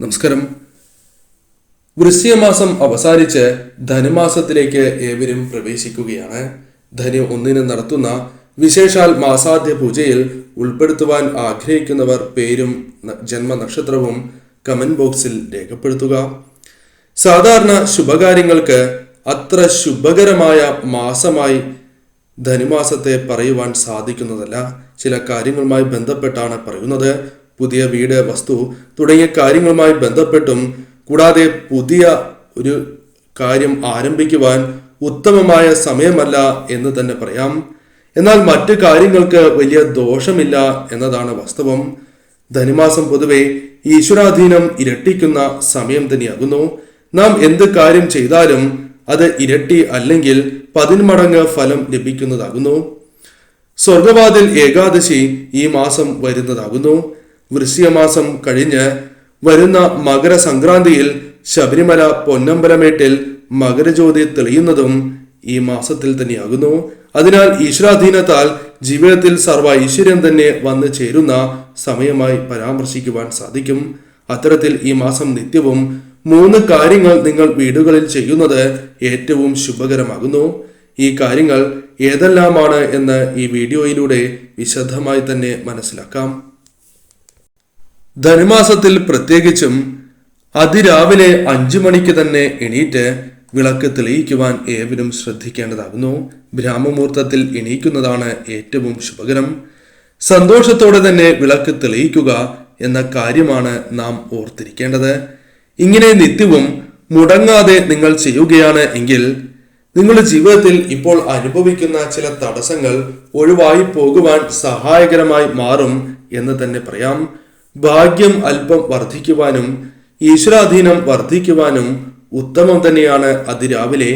നമസ്കാരം. വൃശ്ചികമാസം അവസാനിച്ച് ധനുമാസത്തിലേക്ക് ഏവരും പ്രവേശിക്കുകയാണ്. ധനു ഒന്നിന് നടത്തുന്ന വിശേഷാൽ മാസാദ്യ പൂജയിൽ ഉൾപ്പെടുത്തുവാൻ ആഗ്രഹിക്കുന്നവർ പേരും ജന്മ ജന്മനക്ഷത്രവും കമന്റ് ബോക്സിൽ രേഖപ്പെടുത്തുക. സാധാരണ ശുഭകാര്യങ്ങൾക്ക് അത്ര ശുഭകരമായ മാസമായി ധനുമാസത്തെ പറയുവാൻ സാധിക്കുന്നതല്ല. ചില കാര്യങ്ങളുമായി ബന്ധപ്പെട്ടാണ് പറയുന്നത്. പുതിയ വീട് വസ്തു തുടങ്ങിയ കാര്യങ്ങളുമായി ബന്ധപ്പെട്ടും കൂടാതെ പുതിയ ഒരു കാര്യം ആരംഭിക്കുവാൻ ഉത്തമമായ സമയമല്ല എന്ന് തന്നെ പറയാം. എന്നാൽ മറ്റു കാര്യങ്ങൾക്ക് വലിയ ദോഷമില്ല എന്നതാണ് വാസ്തവം. ധനുമാസം പൊതുവെ ഈശ്വരാധീനം ഇരട്ടിക്കുന്ന സമയം തന്നെയാകുന്നു. നാം എന്ത് കാര്യം ചെയ്താലും അത് ഇരട്ടി അല്ലെങ്കിൽ പതിന്മടങ്ങ് ഫലം ലഭിക്കുന്നതാകുന്നു. സ്വർഗവാതിൽ ഏകാദശി ഈ മാസം വരുന്നതാകുന്നു. വൃശ്ചികമാസം കഴിഞ്ഞ് വരുന്ന മകരസംക്രാന്തിയിൽ ശബരിമല പൊന്നമ്പലമേട്ടിൽ മകരജ്യോതി തെളിയുന്നതും ഈ മാസത്തിൽ തന്നെയാകുന്നു. അതിനാൽ ഈശ്വരാധീനത്താൽ ജീവിതത്തിൽ സർവ ഐശ്വര്യം തന്നെ വന്നു ചേരുന്ന സമയമായി പരാമർശിക്കുവാൻ സാധിക്കും. അത്തരത്തിൽ ഈ മാസം നിത്യവും മൂന്ന് കാര്യങ്ങൾ നിങ്ങൾ വീടുകളിൽ ചെയ്യുന്നത് ഏറ്റവും ശുഭകരമാകുന്നു. ഈ കാര്യങ്ങൾ ഏതെല്ലാമാണ് എന്ന് ഈ വീഡിയോയിലൂടെ വിശദമായി തന്നെ മനസ്സിലാക്കാം. ധനുമാസത്തിൽ പ്രത്യേകിച്ചും അതിരാവിലെ അഞ്ചു മണിക്ക് തന്നെ എണീറ്റ് വിളക്ക് തെളിയിക്കുവാൻ ഏവരും ശ്രദ്ധിക്കേണ്ടതാകുന്നു. ബ്രാഹ്മമുഹൂർത്തത്തിൽ എണീക്കുന്നതാണ് ഏറ്റവും ശുഭകരം. സന്തോഷത്തോടെ തന്നെ വിളക്ക് തെളിയിക്കുക എന്ന കാര്യമാണ് നാം ഓർത്തിരിക്കേണ്ടത്. ഇങ്ങനെ നിത്യവും മുടങ്ങാതെ നിങ്ങൾ ചെയ്യുകയാണ് എങ്കിൽ നിങ്ങളുടെ ജീവിതത്തിൽ ഇപ്പോൾ അനുഭവിക്കുന്ന ചില തടസ്സങ്ങൾ ഒഴിവായി പോകുവാൻ സഹായകരമായി മാറും എന്ന് തന്നെ പറയാം. ഭാഗ്യം അല്പം വർദ്ധിക്കുവാനും ഈശ്വരാധീനം വർദ്ധിക്കുവാനും ഉത്തമം തന്നെയാണ് അതിരാവിലെ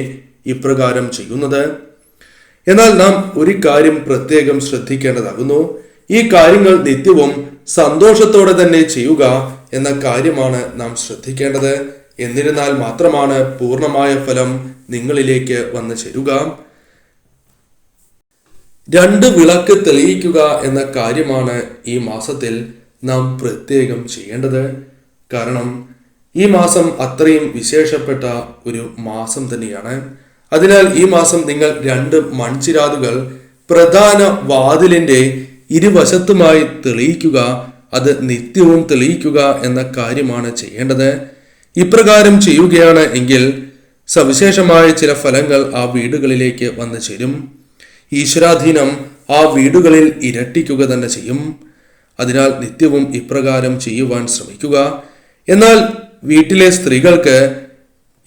ഇപ്രകാരം ചെയ്യുന്നത്. എന്നാൽ നാം ഒരു കാര്യം പ്രത്യേകം ശ്രദ്ധിക്കേണ്ടതാകുന്നു. ഈ കാര്യങ്ങൾ നിത്യവും സന്തോഷത്തോടെ തന്നെ ചെയ്യുക എന്ന കാര്യമാണ് നാം ശ്രദ്ധിക്കേണ്ടത്. എന്നിരുന്നാൽ മാത്രമാണ് പൂർണമായ ഫലം നിങ്ങളിലേക്ക് വന്നു ചേരുക. രണ്ട് വിളക്ക് തെളിയിക്കുക എന്ന കാര്യമാണ് ഈ മാസത്തിൽ നാം പ്രത്യേകം ചെയ്യേണ്ടത്. കാരണം ഈ മാസം അത്രയും വിശേഷപ്പെട്ട ഒരു മാസം തന്നെയാണ്. അതിനാൽ ഈ മാസം നിങ്ങൾ രണ്ട് മൺചിരാതുകൾ പ്രധാന വാതിലിന്റെ ഇരുവശത്തുമായി തെളിയിക്കുക അത് നിത്യവും തെളിയിക്കുക എന്ന കാര്യമാണ് ചെയ്യേണ്ടത്. ഇപ്രകാരം ചെയ്യുകയാണ് എങ്കിൽ സവിശേഷമായ ചില ഫലങ്ങൾ ആ വീടുകളിലേക്ക് വന്നു ചേരും. ഈശ്വരാധീനം ആ വീടുകളിൽ ഇരട്ടിക്കുക തന്നെ ചെയ്യും. അതിനാൽ നിത്യവും ഇപ്രകാരം ചെയ്യുവാൻ ശ്രമിക്കുക. എന്നാൽ വീട്ടിലെ സ്ത്രീകൾക്ക്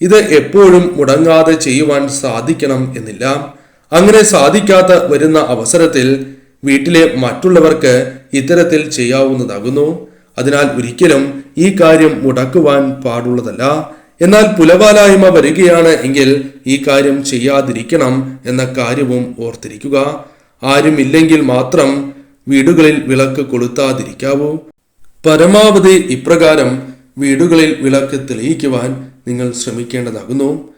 ഇത് എപ്പോഴും മുടങ്ങാതെ ചെയ്യുവാൻ സാധിക്കണം എന്നില്ല. അങ്ങനെ സാധിക്കാത്ത വരുന്ന അവസരത്തിൽ വീട്ടിലെ മറ്റുള്ളവർക്ക് ഇത്തരത്തിൽ ചെയ്യാവുന്നതാകുന്നു. അതിനാൽ ഒരിക്കലും ഈ കാര്യം മുടക്കുവാൻ പാടുള്ളതല്ല. എന്നാൽ പുലവാലായ്മ വരികയാണ് എങ്കിൽ ഈ കാര്യം ചെയ്യാതിരിക്കണം എന്ന കാര്യവും ഓർത്തിരിക്കുക. ആരുമില്ലെങ്കിൽ മാത്രം വീടുകളിൽ വിളക്ക് കൊളുത്താതിരിക്കാവൂ? പരമാവധി ഇപ്രകാരം വീടുകളിൽ വിളക്ക് തെളിയിക്കുവാൻ നിങ്ങൾ ശ്രമിക്കേണ്ടതാകുന്നു.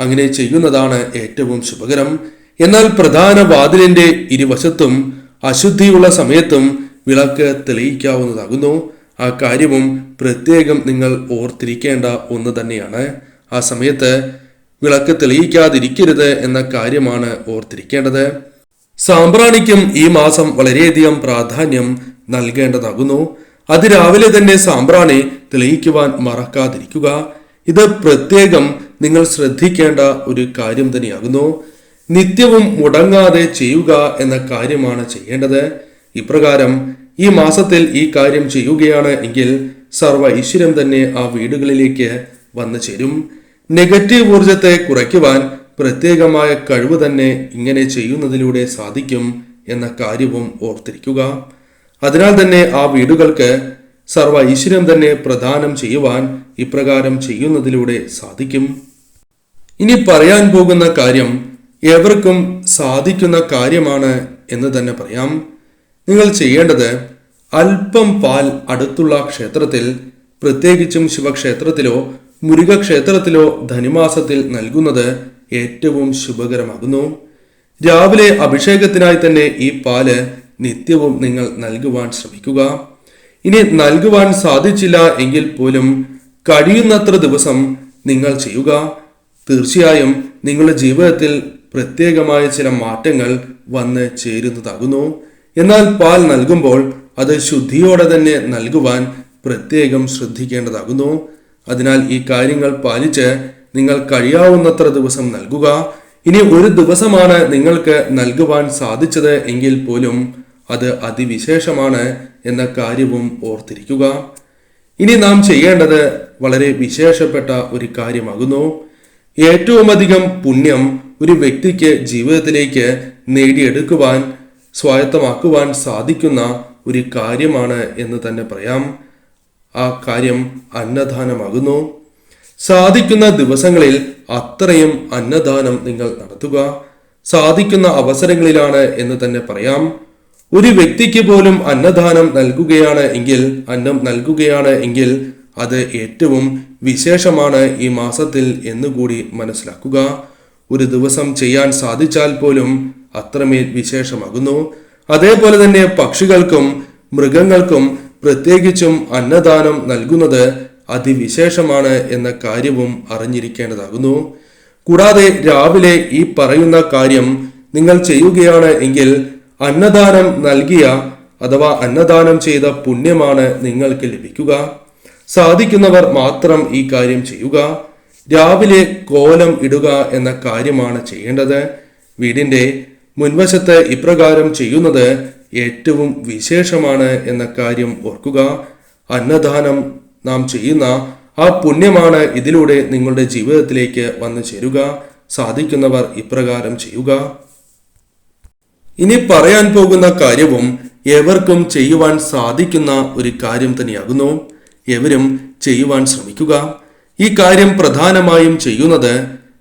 അങ്ങനെ ചെയ്യുന്നതാണ് ഏറ്റവും ശുഭകരം. എന്നാൽ പ്രധാന വാതിലിന്റെ ഇരുവശത്തും അശുദ്ധിയുള്ള സമയത്തും വിളക്ക് തെളിയിക്കാവുന്നതാകുന്നു. ആ കാര്യവും പ്രത്യേകം നിങ്ങൾ ഓർത്തിരിക്കേണ്ട ഒന്ന് തന്നെയാണ്. ആ സമയത്ത് വിളക്ക് തെളിയിക്കാതിരിക്കരുത് എന്ന കാര്യമാണ് ഓർത്തിരിക്കേണ്ടത്. സാമ്പ്രാണിക്കും ഈ മാസം വളരെയധികം പ്രാധാന്യം നൽകേണ്ടതാകുന്നു. അതിരാവിലെ തന്നെ സാമ്പ്രാണി തെളിയിക്കുവാൻ മറക്കാതിരിക്കുക. ഇത് പ്രത്യേകം നിങ്ങൾ ശ്രദ്ധിക്കേണ്ട ഒരു കാര്യം തന്നെയാകുന്നു. നിത്യവും മുടങ്ങാതെ ചെയ്യുക എന്ന കാര്യമാണ് ചെയ്യേണ്ടത്. ഇപ്രകാരം ഈ മാസത്തിൽ ഈ കാര്യം ചെയ്യുകയാണ് എങ്കിൽ സർവ ഐശ്വര്യം തന്നെ ആ വീടുകളിലേക്ക് വന്നു ചേരും. നെഗറ്റീവ് ഊർജത്തെ കുറയ്ക്കുവാൻ പ്രത്യേകമായ കഴിവ് തന്നെ ഇങ്ങനെ ചെയ്യുന്നതിലൂടെ സാധിക്കും എന്ന കാര്യവും ഓർത്തിരിക്കുക. അതിനാൽ തന്നെ ആ വീടുകൾക്ക് സർവ ഐശ്വര്യം തന്നെ പ്രദാനം ചെയ്യുവാൻ ഇപ്രകാരം ചെയ്യുന്നതിലൂടെ സാധിക്കും. ഇനി പറയാൻ പോകുന്ന കാര്യം എവർക്കും സാധിക്കുന്ന കാര്യമാണ് എന്ന് തന്നെ പറയാം. നിങ്ങൾ ചെയ്യേണ്ടത് അല്പം പാൽ അടുത്തുള്ള ക്ഷേത്രത്തിൽ പ്രത്യേകിച്ചും ശിവക്ഷേത്രത്തിലോ മുരുകക്ഷേത്രത്തിലോ ധനുമാസത്തിൽ നൽകുന്നത് ഏറ്റവും ശുഭകരമാകുന്നു. രാവിലെ അഭിഷേകത്തിനായി തന്നെ ഈ പാൽ നിത്യവും നിങ്ങൾ നൽകുവാൻ ശ്രമിക്കുക. ഇനി നൽകുവാൻ സാധിച്ചില്ല എങ്കിൽ പോലും കഴിയുന്നത്ര ദിവസം നിങ്ങൾ ചെയ്യുക. തീർച്ചയായും നിങ്ങളുടെ ജീവിതത്തിൽ പ്രത്യേകമായ ചില മാറ്റങ്ങൾ വന്ന് ചേരുന്നതാകുന്നു. എന്നാൽ പാൽ നൽകുമ്പോൾ അത് ശുദ്ധിയോടെ തന്നെ നൽകുവാൻ പ്രത്യേകം ശ്രദ്ധിക്കേണ്ടതാകുന്നു. അതിനാൽ ഈ കാര്യങ്ങൾ പാലിച്ച് നിങ്ങൾ കഴിയാവുന്നത്ര ദിവസം നൽകുക. ഇനി ഒരു ദിവസമാണ് നിങ്ങൾക്ക് നൽകുവാൻ സാധിച്ചത് എങ്കിൽ പോലും അത് അതിവിശേഷമാണ് എന്ന കാര്യവും ഓർത്തിരിക്കുക. ഇനി നാം ചെയ്യേണ്ടത് വളരെ വിശേഷപ്പെട്ട ഒരു കാര്യമാകുന്നു. ഏറ്റവുമധികം പുണ്യം ഒരു വ്യക്തിക്ക് ജീവിതത്തിലേക്ക് നേടിയെടുക്കുവാൻ സ്വായത്തമാക്കുവാൻ സാധിക്കുന്ന ഒരു കാര്യമാണ് എന്ന് തന്നെ പറയാം. ആ കാര്യം അന്നദാനമാകുന്നു. സാധിക്കുന്ന ദിവസങ്ങളിൽ അത്രയും അന്നദാനം നിങ്ങൾ നടത്തുക. സാധിക്കുന്ന അവസരങ്ങളിലാണ് എന്ന് തന്നെ പറയാം. ഒരു വ്യക്തിക്ക് പോലും അന്നദാനം നൽകുകയാണ് എങ്കിൽ അന്നം നൽകുകയാണ് എങ്കിൽ അത് ഏറ്റവും വിശേഷമാണ് ഈ മാസത്തിൽ എന്നുകൂടി മനസ്സിലാക്കുക. ഒരു ദിവസം ചെയ്യാൻ സാധിച്ചാൽ പോലും അത്രമേൽ വിശേഷമാകുന്നു. അതേപോലെ തന്നെ പക്ഷികൾക്കും മൃഗങ്ങൾക്കും പ്രത്യേകിച്ചും അന്നദാനം നൽകുന്നത് അതിവിശേഷമാണ് എന്ന കാര്യവും അറിഞ്ഞിരിക്കേണ്ടതാകുന്നു. കൂടാതെ രാവിലെ ഈ പറയുന്ന കാര്യം നിങ്ങൾ ചെയ്യുകയാണ് എങ്കിൽ അന്നദാനം നൽകിയ അഥവാ അന്നദാനം ചെയ്ത പുണ്യമാണ് നിങ്ങൾക്ക് ലഭിക്കുക. സാധിക്കുന്നവർ മാത്രം ഈ കാര്യം ചെയ്യുക. രാവിലെ കോലം ഇടുക എന്ന കാര്യമാണ് ചെയ്യേണ്ടത്. വീടിന്റെ മുൻവശത്ത് ഇപ്രകാരം ചെയ്യുന്നത് ഏറ്റവും വിശേഷമാണ് എന്ന കാര്യം ഓർക്കുക. അന്നദാനം നാം ചെയ്യുന്ന ആ പുണ്യമാണ് ഇതിലൂടെ നിങ്ങളുടെ ജീവിതത്തിലേക്ക് വന്നു ചേരുക. സാധിക്കുന്നവർ ഇപ്രകാരം ചെയ്യുക. ഇനി പറയാൻ പോകുന്ന കാര്യവും എവർക്കും ചെയ്യുവാൻ സാധിക്കുന്ന ഒരു കാര്യം തന്നെയാകുന്നു. എവരും ചെയ്യുവാൻ ശ്രമിക്കുക. ഈ കാര്യം പ്രധാനമായും ചെയ്യുന്നത്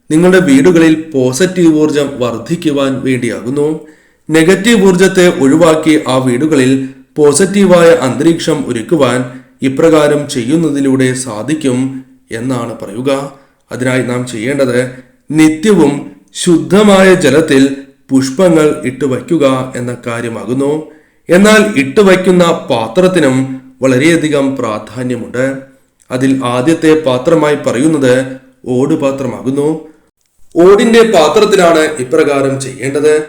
നിങ്ങളുടെ വീടുകളിൽ പോസിറ്റീവ് ഊർജം വർദ്ധിക്കുവാൻ വേണ്ടിയാകുന്നു. നെഗറ്റീവ് ഊർജത്തെ ഒഴിവാക്കി ആ വീടുകളിൽ പോസിറ്റീവായ അന്തരീക്ഷം ഒരുക്കുവാൻ ഇപ്രകാരം ചെയ്യുന്നതിലൂടെ സാധിക്കും എന്നാണ് പറയുക. അതിനായി നാം ചെയ്യേണ്ടത് നിത്യവും ശുദ്ധമായ ജലത്തിൽ പുഷ്പങ്ങൾ ഇട്ടുവയ്ക്കുക എന്ന കാര്യമാകുന്നു. എന്നാൽ ഇട്ടുവയ്ക്കുന്ന പാത്രത്തിനും വളരെയധികം പ്രാധാന്യമുണ്ട്. അതിൽ ആദ്യത്തെ പാത്രമായി പറയുന്നത് ഓടുപാത്രമാകുന്നു. ഓടിന്റെ പാത്രത്തിലാണ് ഇപ്രകാരം ചെയ്യേണ്ടത്.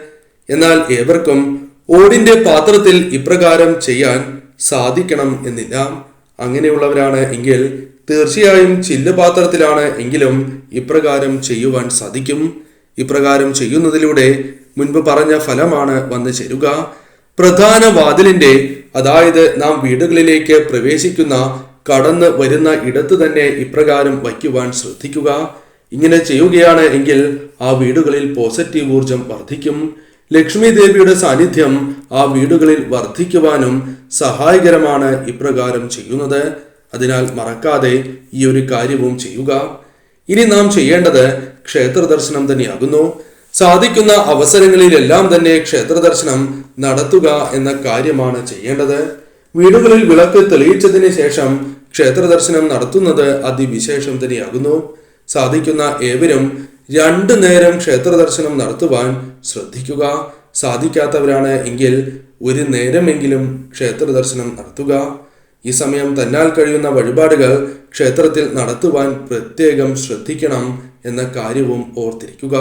എന്നാൽ ഏവർക്കും ഓടിന്റെ പാത്രത്തിൽ ഇപ്രകാരം ചെയ്യാൻ സാധിക്കണം എന്നില്ല. അങ്ങനെയുള്ളവരാണ് എങ്കിൽ തീർച്ചയായും ചില്ല് പാത്രത്തിലാണ് എങ്കിലും ഇപ്രകാരം ചെയ്യുവാൻ സാധിക്കും. ഇപ്രകാരം ചെയ്യുന്നതിലൂടെ മുൻപ് പറഞ്ഞ ഫലമാണ് വന്നു ചേരുക. പ്രധാന വാതിലിന്റെ അതായത് നാം വീടുകളിലേക്ക് പ്രവേശിക്കുന്ന കടന്ന് വരുന്ന ഇടത്ത് തന്നെ ഇപ്രകാരം വയ്ക്കുവാൻ ശ്രദ്ധിക്കുക. ഇങ്ങനെ ചെയ്യുകയാണ് എങ്കിൽ ആ വീടുകളിൽ പോസിറ്റീവ് ഊർജം വർദ്ധിക്കും. ലക്ഷ്മി ദേവിയുടെ സാന്നിധ്യം ആ വീടുകളിൽ വർദ്ധിക്കുവാനും സഹായകരമാണ് ഇപ്രകാരം ചെയ്യുന്നത്. അതിനാൽ മറക്കാതെ ഈ ഒരു കാര്യവും ചെയ്യുക. ഇനി നാം ചെയ്യേണ്ടത് ക്ഷേത്ര ദർശനം തന്നെയാകുന്നു. സാധിക്കുന്ന അവസരങ്ങളിലെല്ലാം തന്നെ ക്ഷേത്ര ദർശനം നടത്തുക എന്ന കാര്യമാണ് ചെയ്യേണ്ടത്. വീടുകളിൽ വിളക്ക് തെളിയിച്ചതിന് ശേഷം ക്ഷേത്ര ദർശനം നടത്തുന്നത് അതിവിശേഷം തന്നെയാകുന്നു. സാധിക്കുന്ന ഏവരും രണ്ടു നേരം ക്ഷേത്ര ദർശനം നടത്തുവാൻ ശ്രദ്ധിക്കുക. സാധിക്കാത്തവരാണ് എങ്കിൽ ഒരു നേരമെങ്കിലും ക്ഷേത്ര ദർശനം നടത്തുക. ഈ സമയം തന്നാൽ കഴിയുന്ന വഴിപാടുകൾ ക്ഷേത്രത്തിൽ നടത്തുവാൻ പ്രത്യേകം ശ്രദ്ധിക്കണം എന്ന കാര്യവും ഓർത്തിരിക്കുക.